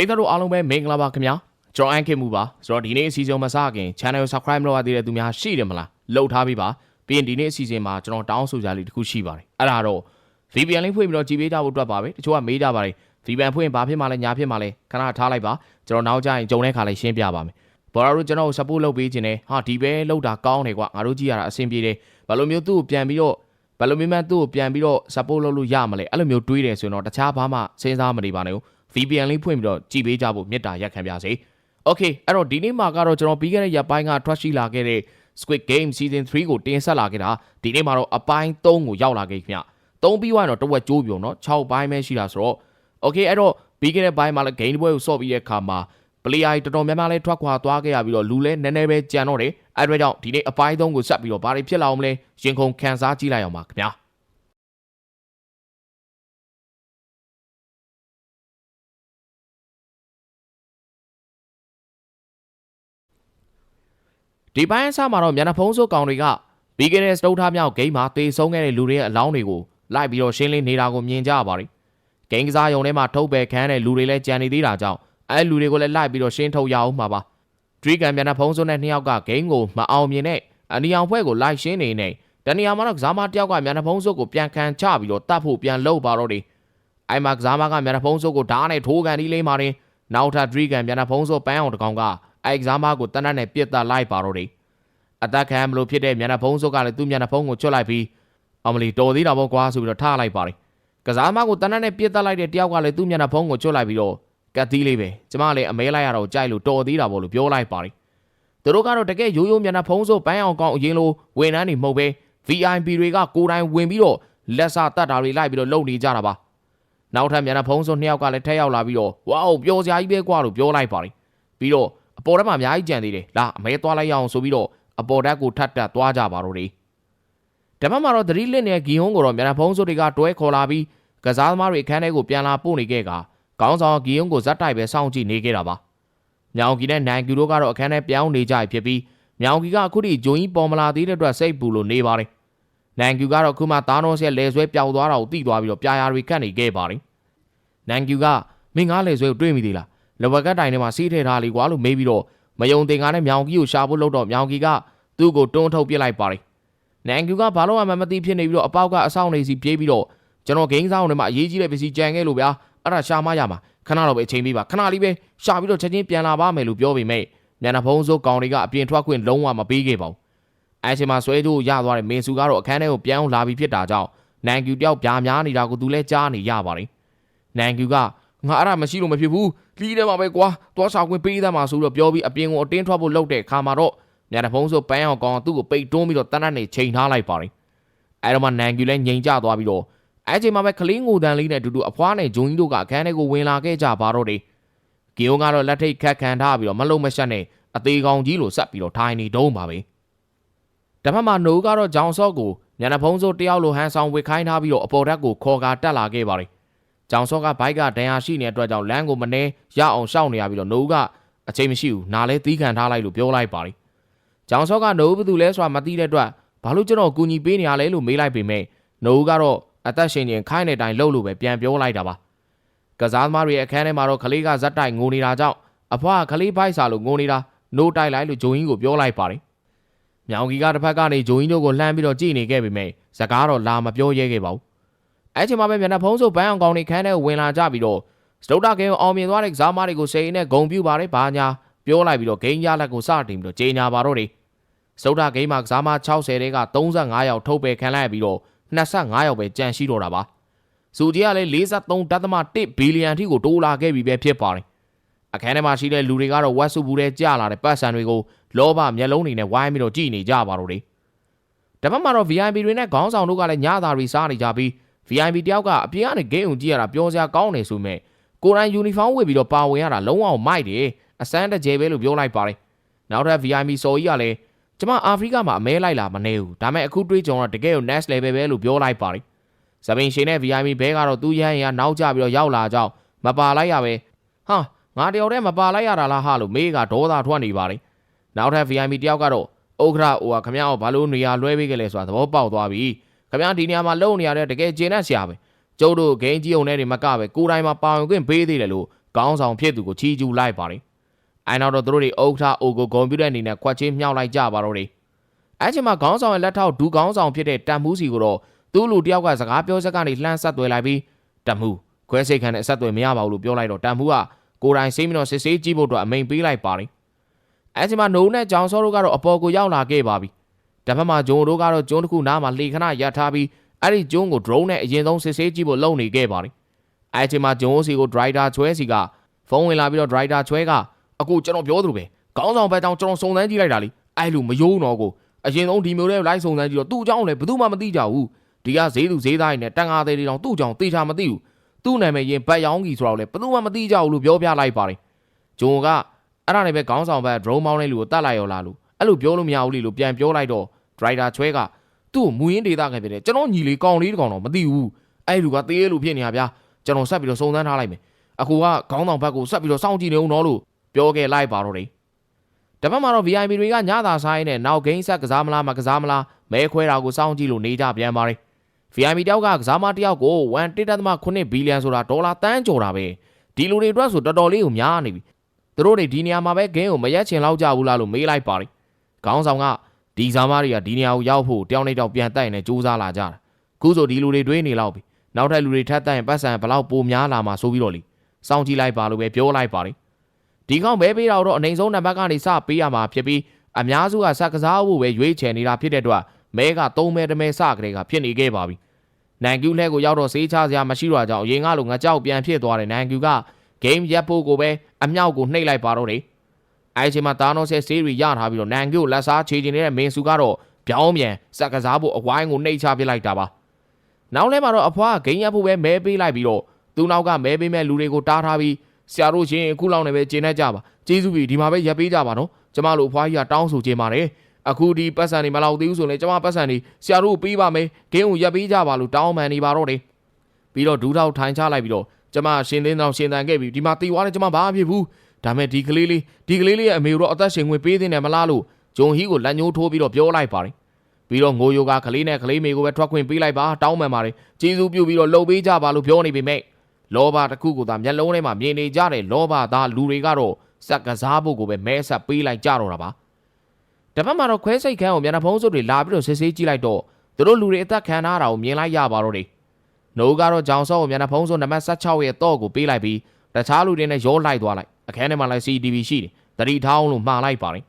ရိသတ်တို့အားလုံးပဲမင်္ဂလာပါခင်ဗျာကျွန်တော်အန်ခင်မူပါဆိုတော့ဒီနေ့အစီအစဉ်မစခင် channel ကို subscribe မလုပ်ရသေးတဲ့သူများရှိတယ်မလားလုပ်ထားပြီးပါပြီးရင်ဒီနေ့အစီအစဉ်မှာကျွန်တော်တောင်းဆိုကြလေးတစ်ခုရှိပါတယ်အဲ့ဒါတော့ VPN လေးဖွင့်ပြီးတော့ကြည်ပေးကြဖို့အတွက်ပါပဲတချို့ကမေးကြပါတယ် VPN ဖွင့်ရင်ဘာဖြစ်မှလဲညာဖြစ်မှလဲခဏထားလိုက်ပါကျွန်တော်နောက်ကျရင်ဂျုံတဲ့ခါလေးရှင်းပြပါမယ်ဘော်ရာတို့ကျွန်တော်ကို support လုပ်ပေးခြင်းနဲ့ဟာဒီပဲလောက်တာကောင်းတယ်ကွာငါတို့ကြည့်ရတာအဆင်ပြေတယ်ဘာလို့မျိုးသူ့ကိုပြန်ပြီးတော့ဘယ်လိုမျိုးမှသူ့ကိုပြန်ပြီးတော့ support လုပ်လို့ရမလဲအဲ့လိုမျိုးတွေးတယ်ဆိုရင်တော့တခြားဘာမှစဉ်းစားမနေပါနဲ့ VPN လေးဖွင့်ပြီးတော့ကြည်ပေးကြဖို့မေတ္တာရက်ခံပါစေ။ Okay အဲ့တော့ဒီနေ့မှာကတော့ကျွန်တော်ပြီးခဲ့တဲ့ရက်ပိုင်းကထွက်ရှိလာခဲ့တဲ့ Squid Game Season 3ကိုတင်ဆက်လာခဲ့တာဒီနေ့မှာတော့အပိုင်း3ကိုရောက်လာခဲ့ခင်ဗျ။3ပြီးွားတော့တဝက်ကျိုးပြုံတော့6ပိုင်းပဲရှိတာဆိုတော့ Okay အဲ့တော့ပြီးခဲ့တဲ့ပိုင်းမှာလည်း game ပွဲကိုဆော့ပြီးတဲ့အခါမှာ player တော်တော်များများလဲထွက်ခွာသွားခဲ့ရပြီးတော့လူလဲနည်းနည်းပဲကြံတော့တယ်အဲ့အတွက်ကြောင့်ဒီနေ့အပိုင်း3ကိုဆက်ပြီးတော့ဘာတွေဖြစ်လာအောင်လဲရင်ခုန်ခန်းစားကြည့်လိုက်အောင်ပါခင်ဗျာ။ ဒီပိုင်းအစမှာတော့မျက်နှာဖုံးစုပ်ကောင်တွေကပြီးခဲ့တဲ့စတုတ်ထားမြောက်ဂိမ်းမှာတေဆုံးခဲ့တဲ့လူတွေရဲ့အလောင်းတွေကိုလိုက်ပြီးတော့ရှင်းလင်းနေတာကိုမြင်ကြရပါတယ်။ဂိမ်းကစားရုံထဲမှာထုတ်ပယ်ခံတဲ့လူတွေလည်းကြံနေသေးတာကြောင့်အဲလူတွေကိုလည်းလိုက်ပြီးတော့ရှင်းထုတ်ရအောင်မှာပါ။ဒရီကန်မျက်နှာဖုံးစုပ်နဲ့နှစ်ယောက်ကဂိမ်းကိုမအောင်မြင်တဲ့အနီအောင်ဖွဲ့ကိုလိုက်ရှင်းနေနေတနေရာမှာတော့ကစားမတယောက်ကမျက်နှာဖုံးစုပ်ကိုပြန်ခံချပြီးတော့တတ်ဖို့ပြန်လှုပ်ပါတော့တယ်။အိုင်မာကစားမကမျက်နှာဖုံးစုပ်ကိုဓာတ်နဲ့ထိုးကန်ဒီလေးမာတယ်။နောက်ထပ်ဒရီကန်မျက်နှာဖုံးစုပ်ပန်းအောင်တကောင်က အိုက်ကစားမကိုတနတ်နဲ့ပြစ်တက်လိုက်ပါတော့တယ်။အသက်ခံမလို့ဖြစ်တဲ့မျက်နှာဖုံးစုပ်ကလည်းသူ့မျက်နှာဖုံးကိုချွတ်လိုက်ပြီးအမလီတော်သေးတာပေါ့ကွာဆိုပြီးတော့ထားလိုက်ပါတယ်ကစားမကိုတနတ်နဲ့ပြစ်တက်လိုက်တဲ့တယောက်ကလည်းသူ့မျက်နှာဖုံးကိုချွတ်လိုက်ပြီးတော့ကတ်သီးလေးပဲကျမလည်းအမဲလိုက်ရတော့ကြိုက်လို့တော်သေးတာပေါ့လို့ပြောလိုက်ပါတယ်သူတို့ကတော့တကယ်ရိုးရိုးမျက်နှာဖုံးစုပ်ပန်းအောင်ကောင်းအရင်လိုဝန်ထမ်းတွေမဟုတ်ပဲ VIP တွေကကိုယ်တိုင်ဝင်ပြီးတော့လက်စာတတ်တာတွေလိုက်ပြီးတော့လုပ်နေကြတာပါနောက်ထပ်မျက်နှာဖုံးစုပ်နှစ်ယောက်ကလည်းထက်ရောက်လာပြီးတော့ဝေါပျော်စရာကြီးပဲကွာလို့ပြောလိုက်ပါတယ်ပြီးတော့ အပေါ်ထဲမှာအများကြီးကြံသေးတယ်လာအမဲသွားလိုက်ရအောင်ဆိုပြီးတော့အပေါ်ဓာတ်ကိုထပ်တက်သွားကြပါတော့တယ်။ဓမ္မမှာတော့သတိလစ်နေတဲ့ဂီဟွန်းကိုတော့မြန်ဖုံးစုတွေကတွဲခေါ်လာပြီးကစားသမားတွေအခန်းထဲကိုပြန်လာပို့နေခဲ့ကခေါင်းဆောင်ဂီဟွန်းကိုဇက်တိုက်ပဲစောင့်ကြည့်နေခဲ့တာပါ။မြောင်ကီနဲ့နိုင်ကျူတို့ကတော့အခန်းထဲပြောင်းနေကြဖြစ်ပြီးမြောင်ကီကအခုထိဂျိုင်းပေါ်မလာသေးတဲ့အတွက်စိတ်ပူလို့နေပါတယ်။နိုင်ကျူကတော့ခုမှသားတော်ဆက်လဲဆွဲပျောက်သွားတာကိုသိသွားပြီးတော့ပြာယာတွေကတ်နေခဲ့ပါတယ်။နိုင်ကျူကမင်းငါလဲဆွဲကိုတွေးမိသေးလား။ လဘကတ်တိုင်ထဲမှာစီးထည့်ထားလေကွာလို့မေးပြီးတော့မယုံတင်ကားနဲ့မြောင်ကီကိုရှာဖို့လုပ်တော့မြောင်ကီကသူ့ကိုတွန်းထုတ်ပစ်လိုက်ပါတယ်။နန်ကျူကဘာလို့မှမသိဖြစ်နေပြီးတော့အပေါက်ကအဆောင်နေစီပြေးပြီးတော့ကျွန်တော်ဂိမ်းဆောင်ထဲမှာအရေးကြီးတဲ့ပစ္စည်းကြံခဲ့လို့ဗျာအဲ့ဒါရှာမရမှာခဏတော့ပဲအချိန်ပေးပါခဏလေးပဲရှာပြီးတော့ချက်ချင်းပြန်လာပါမယ်လို့ပြောပေမဲ့ညနေဖုံးစိုးကောင်တွေကအပြင်ထွက်ခွင့်လုံးဝမပေးခဲ့ပါဘူး။အဲချိန်မှာဆွဲသူရသွားတဲ့မင်းစုကတော့အခန်းထဲကိုပြန်လာပြီးဖြစ်တာကြောင့်နန်ကျူတယောက်ပြားများနေတာကိုသူလည်းကြားနေရပါတယ်။နန်ကျူကငါအဲ့ဒါမရှိလို့မဖြစ်ဘူး လီးထဲမှာပဲကွာသွားဆောင်ခွင့်ပေးသမှာဆိုတော့ပြောပြီးအပြင်ကိုအတင်းထွက်ဖို့လုပ်တဲ့အခါမှာတော့ညနေဖုံးဆိုပန်းအောင်ကောင်သူ့ကိုပိတ်တွန်းပြီးတော့တနတ်နေချိန်ထားလိုက်ပါတယ်အဲတော့မှနန်ကျူလည်းငြိမ်ကျသွားပြီးတော့အဲချိန်မှာပဲကလေးငိုတန်လေးနဲ့အတူတူအဖွားနဲ့ဂျုံကြီးတို့ကအခန်းထဲကိုဝင်လာခဲ့ကြပါတော့တယ်ဂီယုံကတော့လက်ထိတ်ခတ်ခံထားပြီးတော့မလုံမရှက်နဲ့အသေးကောင်ကြီးလိုဆက်ပြီးတော့ထိုင်နေတုံးပါပဲတဖက်မှာနိုးကတော့ဂျောင်ဆော့ကိုညနေဖုံးဆိုတယောက်လိုဟန်ဆောင်ဝစ်ခိုင်းထားပြီးတော့အပေါ်ဓာတ်ကိုခေါ်ကာတက်လာခဲ့ပါတယ် ဂျောင်ဆော့ကဘိုက်ကဒဏ်ရာရှိနေတဲ့အတွက်ကြောင့်လမ်းကိုမနှဲရအောင်ရှောက်နေရပြီးတော့နိုးကအချိန်မရှိဘူးနားလဲသီးခံထားလိုက်လို့ပြောလိုက်ပါတယ်။ကျောင်းစောကနိုးဘသူလဲဆိုတာမသိတဲ့အတွက်ဘာလို့ကျွန်တော်ကူညီပေးနေရလဲလို့မေးလိုက်ပေမဲ့နိုးကတော့အသက်ရှင်ရင်ခိုင်းတဲ့အတိုင်းလှုပ်လို့ပဲပြန်ပြောလိုက်တာပါ။ကစားသမားတွေအခန်းထဲမှာတော့ကလေးကဇက်တိုက်ငိုနေတာကြောင့်အဖွားကလေးဖိုက်စာလို့ငိုနေတာနိုးတိုက်လိုက်လို့ဂျိုင်းကိုပြောလိုက်ပါတယ်။မြောင်ကြီးကတစ်ဖက်ကနေဂျိုင်းတို့ကိုလှမ်းပြီးတော့ကြည့်နေခဲ့ပေမဲ့စကားတော့လာမပြောရဲခဲ့ပါဘူး။ အဲ့ချိန်မှာပဲမျက်နှာဖုံးစုပ်ဘန်းအောင်ကောင်တွေခန်းထဲဝင်လာကြပြီးတော့စတုတ်တာကဲအောင်မြင်သွားတဲ့ကစားသမားတွေကိုစိတ်နဲ့ဂုံပြူပါတယ်ဘာညာပြောလိုက်ပြီးတော့ဂိမ်းရလက်ကိုစတင်ပြီးတော့ကြေညာပါတော့တယ်စတုဒ္ဓဂိမ်းမှာကစားမ60တဲက35ယောက်ထုတ်ပယ်ခံလိုက်ပြီးတော့25ယောက်ပဲကြန့်ရှိတော့တာပါစူကြီးကလည်း43.1ဘီလီယံထိကိုတိုးလာခဲ့ပြီပဲဖြစ်ပါတယ်အခန်းထဲမှာရှိတဲ့လူတွေကတော့ဝက်စုဘူးထဲကြာလာတဲ့ပတ်စံတွေကိုလောဘမျက်လုံးတွေနဲ့ဝိုင်းပြီးတော့ကြည့်နေကြပါတော့တယ်တပတ်မှာတော့ VIP တွေနဲ့ခေါင်းဆောင်တို့ကလည်းညသားတွေစားနေကြပြီး VIP တယောက်ကအပြင်ကနေဂိမ်းအောင်ကြည့်ရတာပြောစရာကောင်းနေဆိုမဲ့ကိုရိုင်းယူနီဖောင်းဝတ်ပြီးတော့ပါဝင်ရတာလုံးဝမိုက်တယ်အစမ်းတကြဲပဲလို့ပြောလိုက်ပါတယ်နောက်ထပ် VIP စော်ကြီးကလည်းကျမအာဖရိကမှာအမဲလိုက်လာမနေဘူးဒါပေမဲ့အခုတွေးကြုံတော့တကယ်ကို next level ပဲလို့ပြောလိုက်ပါတယ်ဇပင်ရှင်နဲ့ VIP ဘဲကတော့သူ့ရဟန်းရနောက်ကျပြီးတော့ရောက်လာကြောင်းမပါလိုက်ရပဲဟာငါတယောက်တည်းမပါလိုက်ရတာလားဟာလို့မေးကဒေါသထွက်နေပါတယ်နောက်ထပ် VIP တယောက်ကတော့ဥက္ခရာဟိုကခမရအောင်ဘာလို့နေရာလွှဲပေးကြလဲဆိုတာသဘောပေါက်သွားပြီ ခမရဒီနေရာမှာလုံနေရတဲ့တကယ်ကျင်းတဲ့ဆရာပဲကျုပ်တို့ဂိမ်းကြီးုံနဲ့တွေမကပဲကိုယ်တိုင်မှာပါဝင်ခွင့်ပေးသေးတယ်လို့ကောင်းဆောင်ဖြစ်သူကိုချီးကျူးလိုက်ပါတယ်။အဲနောက်တော့သူတို့တွေအုတ်ထားအိုကိုဂုံပြူတဲ့အနေနဲ့ခွက်ချင်းမြှောက်လိုက်ကြပါတော့တယ်။အဲချိန်မှာခေါင်းဆောင်ရဲ့လက်ထောက်ဒူခေါင်းဆောင်ဖြစ်တဲ့တမ်မှုစီကိုတော့သူ့လူတယောက်ကစကားပြောချက်ကနေလှမ်းဆက်သွယ်လိုက်ပြီးတမ်မှုခွဲစိတ်ခံတဲ့အဆက်အသွယ်မရပါဘူးလို့ပြောလိုက်တော့တမ်မှုကကိုယ်တိုင်စိတ်မတော်စစ်ဆေးကြည့်ဖို့အတွက်အမိန်ပေးလိုက်ပါတယ်။အဲချိန်မှာနိုးနဲ့ကြောင်စောတို့ကတော့အပေါ်ကိုရောက်လာခဲ့ပါပြီ။ တစ်ဖက်မှာဂျုံတို့ကတော့ကျွန်းတစ်ခုနားမှာလှေခဏရပ်ထားပြီးအဲ့ဒီကျွန်းကို drone နဲ့အရင်ဆုံးစစ်ဆေးကြည့်ဖို့လုပ်နေခဲ့ပါတယ်။အဲချိန်မှာဂျုံစီကို driver ချွဲစီကဖုန်းဝင်လာပြီးတော့ driver ချွဲကအခုကျွန်တော်ပြောသလိုပဲခေါင်းဆောင်ဘက်တောင်ကျွန်တော်စုံစမ်းကြည့်လိုက်တာလीအဲ့လိုမယိုးတော့ကိုအရင်ဆုံးဒီမျိုးလေးလိုက်စုံစမ်းကြည့်တော့သူ့အကြောင်းလည်းဘယ်သူမှမသိကြဘူးဒီကဈေးသူဈေးသားတွေနဲ့တန်ငါသေးတွေတောင်သူ့အကြောင်းသိချာမသိဘူးသူ့နာမည်ရင်ဘတ်ရောင်းကြီးဆိုတော့လည်းဘယ်သူမှမသိကြဘူးလို့ပြောပြလိုက်ပါတယ်ဂျုံကအဲ့ဒါနဲ့ပဲခေါင်းဆောင်ဘက် drone မောင်းတဲ့လူကိုတတ်လိုက်ရောလားလို့အဲ့လိုပြောလို့မရဘူးလေလို့ပြန်ပြောလိုက်တော့ driver ချွဲကသူ့ကိုမူရင်းဒေတာခံဖြစ်တယ်ကျွန်တော်ညီလေးကောင်းလေးတကောင်တော့မသိဘူးအဲ့လူကသေးလူဖြစ်နေတာဗျာကျွန်တော်ဆက်ပြီးတော့စုံစမ်းထားလိုက်မယ်အခုကခေါင်းဆောင်ဘက်ကိုဆက်ပြီးတော့စောင့်ကြည့်နေအောင်တော့လို့ပြောခဲ့လိုက်ပါတော့တယ်တပတ်မှာတော့ VIP တွေကညသာဆိုင်နဲ့နောက်ဂိမ်းဆက်ကစားမလားမကစားမလားမဲခွဲတာကိုစောင့်ကြည့်လို့နေကြပြန်ပါတယ် VIP တယောက်ကကစားမတယောက်ကို1.8ဘီလီယံဆိုတာဒေါ်လာတန်းကျော်တာပဲဒီလူတွေအတွက်ဆိုတော်တော်လေးကိုများနေပြီသူတို့တွေဒီနေရာမှာပဲဂိမ်းကိုမရက်ချင်လောက်ကြဘူးလားလို့မေးလိုက်ပါတယ်ခေါင်းဆောင်က ဒီစားမတွေကဒီနေရာကိုရောက်ဖို့တယောက်နဲ့တယောက်ပြန်တိုက်နေစူးစမ်းလာကြတာခုဆိုဒီလူတွေတွေးနေလောက်ပြီနောက်ထပ်လူတွေထပ်တိုက်ရင်ပတ်စံဘလောက်ပိုများလာမှာဆိုပြီးတော့လေစောင့်ကြည့်လိုက်ပါလို့ပဲပြောလိုက်ပါတယ်ဒီကောင်ပဲပေးတာတော့အနေဆုံးနံပါတ်ကနေစပေးရမှာဖြစ်ပြီးအများစုကစက်ကစားဖို့ပဲရွေးချယ်နေတာဖြစ်တဲ့အတွက်မဲက3မဲတမဲစကလေးကဖြစ်နေခဲ့ပါပြီနိုင်ကျူးလှဲကိုရောက်တော့စေးချစရာမရှိတော့ကြောင်းအရင်ကလိုငကြောက်ပြန်ဖြစ်သွားတယ်နိုင်ကျူးကဂိမ်းရက်ဖို့ကိုပဲအမြောက်ကိုနှိပ်လိုက်ပါတော့တယ် အဲအချိန်မှာတာနောဆဲဆေးရီရထားပြီးတော့နိုင်ကျူးကိုလက်စားချေချင်နေတဲ့မင်းစုကတော့ပြောင်းပြန်စက်ကစားဖို့အဝိုင်းကိုနှိပ်ချပစ်လိုက်တာပါနောက်လဲမှာတော့အဖွားဂိမ်းရက်ဖို့ပဲမဲပေးလိုက်ပြီးတော့သူနောက်ကမဲပေးမဲ့လူတွေကိုတားထားပြီးဆရာတို့ရှင်အခုလောက်နေပဲကျင်းနေကြပါကျေးဇူးပြီဒီမှာပဲရက်ပေးကြပါနော်ကျမတို့အဖွားကြီးကတောင်းဆိုခြင်းပါတယ်အခုဒီပတ်စံတွေမလောက်သေးဘူးဆိုရင်ကျမပတ်စံတွေဆရာတို့ပေးပါမယ်ဂိမ်းကိုရက်ပေးကြပါလို့တောင်းပန်နေပါတော့တယ်ပြီးတော့ဒူးထောက်ထိုင်ချလိုက်ပြီးတော့ကျမရှင်သင်းတော်ရှင်တန်ခဲ့ပြီဒီမှာတီဝါနဲ့ကျမဘာမှဖြစ်ဘူး ဒါမဲ့ဒီကလေးလေးဒီကလေးလေးရဲ့အမေတို့အသက်ရှင်ဝင်ပေးသင့်တယ်မလားလို့ဂျုံဟီကိုလက်ညှိုးထိုးပြီးတော့ပြောလိုက်ပါတယ်ပြီးတော့ငိုယိုကကလေးနဲ့ကလေးမေကိုပဲထွက်ခွင့်ပေးလိုက်ပါတောင်းပန်ပါတယ်ကျေးဇူးပြုပြီးတော့လှုပ်ပေးကြပါလို့ပြောနေပေမဲ့လောဘတစ်ခုကိုသာမျက်လုံးထဲမှာမြင်နေကြတဲ့လောဘသားလူတွေကတော့စက်ကစားဖို့ကိုပဲမဲဆက်ပေးလိုက်ကြတော့တာပါတပတ်မှာတော့ခွဲစိတ်ခန်းကိုမျက်နှာဖုံးစုပ်တွေလာပြီးတော့စစ်ဆေးကြည့်လိုက်တော့သူတို့လူတွေအသက်ခံထားတာကိုမြင်လိုက်ရပါတော့တယ်နိုးကတော့ဂျောင်ဆော့ကိုမျက်နှာဖုံးစုပ်နံပါတ်16ရဲ့တော့ကိုပေးလိုက်ပြီးတခြားလူတွေနဲ့ရောလိုက်သွားလိုက် အခန်းထဲမှာလည်း CCTV ရှိတယ်တတိထောင်းလို့မှားလိုက်ပါတယ်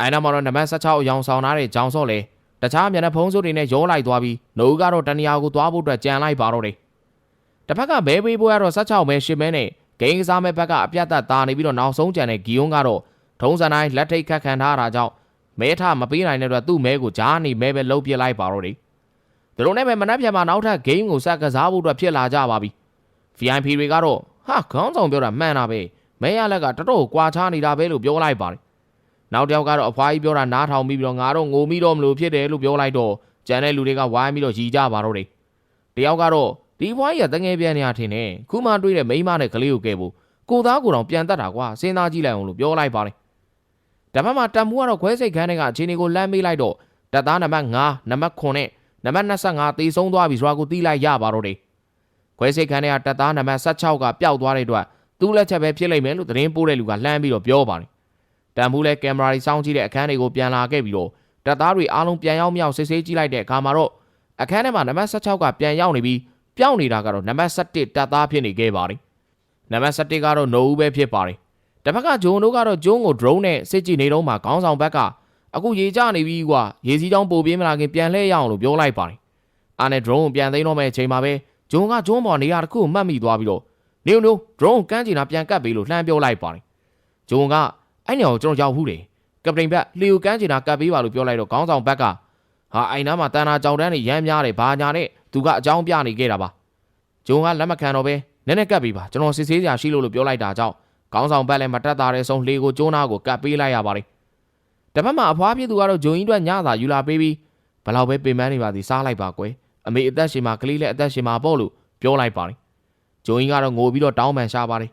အဲနောက်မှာတော့နံပါတ်16အယောင်ဆောင်ထားတဲ့ဂျောင်ဆော့လည်းတခြားမျက်နှာဖုံးစုပ်တွေနဲ့ရောလိုက်သွားပြီးနိုးကတော့တနေရာကိုသွားဖို့အတွက်ကြံလိုက်ပါတော့တယ်တစ်ဖက်ကဘဲပေးပွဲကတော့16မဲ10မဲနဲ့ဂိမ်းကစားမဲ့ဘက်ကအပြတ်သက်သားနေပြီးတော့နောက်ဆုံးကြံတဲ့ဂီယွန်းကတော့ထုံးစံတိုင်းလက်ထိတ်ခတ်ခံထားတာကြောင့်မဲထမပေးနိုင်တဲ့အတွက်သူ့မဲကိုဂျားနေမဲပဲလှုပ်ပြစ်လိုက်ပါတော့တယ်။ဒါလိုနဲ့ပဲမနှက်ပြန်မှာနောက်ထပ်ဂိမ်းကိုဆက်ကစားဖို့အတွက်ဖြစ်လာကြပါပြီ။ VIP တွေကတော့ဟာခေါင်းဆောင်ပြောတာမှန်တာပဲ မဲရလက်ကတတော်ကွာချနေတာပဲလို့ပြောလိုက်ပါတယ်။နောက်တစ်ယောက်ကတော့အဖွားကြီးပြောတာနားထောင်ပြီးပြီးတော့ငါတော့ငိုမိတော့မလို့ဖြစ်တယ်လို့ပြောလိုက်တော့ကြံတဲ့လူတွေကဝိုင်းပြီးတော့ရီကြပါတော့တယ်။တယောက်ကတော့ဒီဘွားကြီးကတငယ်ပြန်နေရထင်တယ်ခုမှတွေးတဲ့မိန်းမနဲ့ကလေးကိုကဲဖို့ကိုသားကိုတော့ပြန်တတ်တာကွာစဉ်းစားကြည့်လိုက်အောင်လို့ပြောလိုက်ပါတယ်တပတ်မှာတမ်မူကတော့ခွဲစိတ်ခန်းတွေကအခြေအနေကိုလမ်းမေးလိုက်တော့တပ်သားနံပါတ်9နံပါတ်9နဲ့နံပါတ်25တေဆုံးသွားပြီဆိုတာကိုသိလိုက်ရပါတော့တယ်ခွဲစိတ်ခန်းတွေကတပ်သားနံပါတ်16ကပျောက်သွားတဲ့အတွက် သူ့လက်ချက်ပဲဖြစ်လိမ့်မယ်လို့သတင်းပို့တဲ့လူကလှမ်းပြီးတော့ပြောပါတယ်တမ်မူလည်းကင်မရာတွေစောင့်ကြည့်တဲ့အခန်းတွေကိုပြန်လာခဲ့ပြီးတော့တပ်သားတွေအားလုံးပြန်ရောက်မြောက်စစ်ဆေးကြည့်လိုက်တဲ့အခါမှာတော့အခန်းထဲမှာနံပါတ်16ကပြန်ရောက်နေပြီးပျောက်နေတာကတော့နံပါတ်7တပ်သားဖြစ်နေခဲ့ပါတယ်။နံပါတ်7ကတော့နိုဦးပဲဖြစ်ပါတယ်။တစ်ဖက်ကဂျုံတို့ကတော့ဂျုံကို drone နဲ့စစ်ကြည့်နေတော့မှခေါင်းဆောင်ဘက်ကအခုရေကျနေပြီကွာရေစီးချောင်းပို့ပြေးမလာခင်ပြန်လှည့်ရအောင်လို့ပြောလိုက်ပါတယ်။အားနဲ့ drone ကိုပြန်သိမ်းတော့မယ့်အချိန်မှာပဲဂျုံကဂျုံပေါ်နေရာတစ်ခုကိုမှတ်မိသွားပြီးတော့ နေုံတို့ drone ကန်းချင်တာပြန်ကတ်ပေးလို့လှမ်းပြောလိုက်ပါတယ်။ဂျုံကအဲ့ညောင်ကျွန်တော်ရောက်ဘူးတယ်။ကပတိန်ဘက်လီယိုကန်းချင်တာကတ်ပေးပါလို့ပြောလိုက်တော့ခေါင်းဆောင်ဘက်ကဟာအိုင်နာမှာတန်တာကြောင်တန်းနေရမ်းများတယ်ဘာညာနဲ့သူကအကြောင်းပြနေခဲ့တာပါဂျုံကလက်မခံတော့ပဲနည်းနည်းကပ်ပြီးပါကျွန်တော်စစ်ဆေးစရာရှိလို့လို့ပြောလိုက်တာကြောင့်ခေါင်းဆောင်ဘက်လည်းမတက်တာတဲ့ဆုံးလေကိုကျိုးနာကိုကပ်ပေးလိုက်ရပါတယ်တပတ်မှာအဖွားဖြစ်သူကတော့ဂျုံကြီးအတွက်ညသာယူလာပေးပြီးဘလောက်ပဲပင်ပန်းနေပါသည်စားလိုက်ပါကွယ်အမေအသက်ရှင်မှာကလေးလည်းအသက်ရှင်မှာပေါ့လို့ပြောလိုက်ပါတယ် ဂျုံကြီးကတော့ငိုပြီးတော့တောင်းပန်ရှာပါတယ်